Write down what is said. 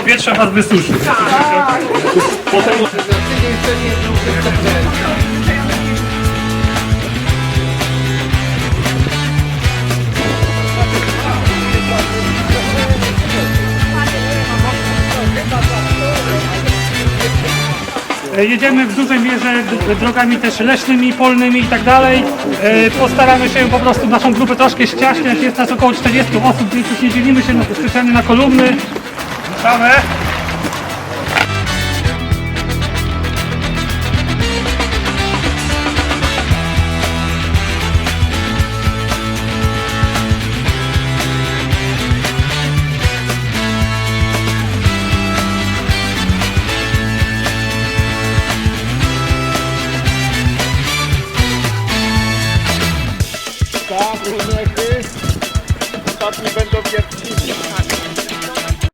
powietrze was wysuszy. E, Jedziemy w dużej mierze drogami też leśnymi, polnymi i tak dalej. E, Postaramy się po prostu naszą grupę troszkę ściaśniać. Jest nas około 40 osób, więc już nie dzielimy się na, na kolumny. Same. Tak, różne ty. Ostatni będą pierwsi.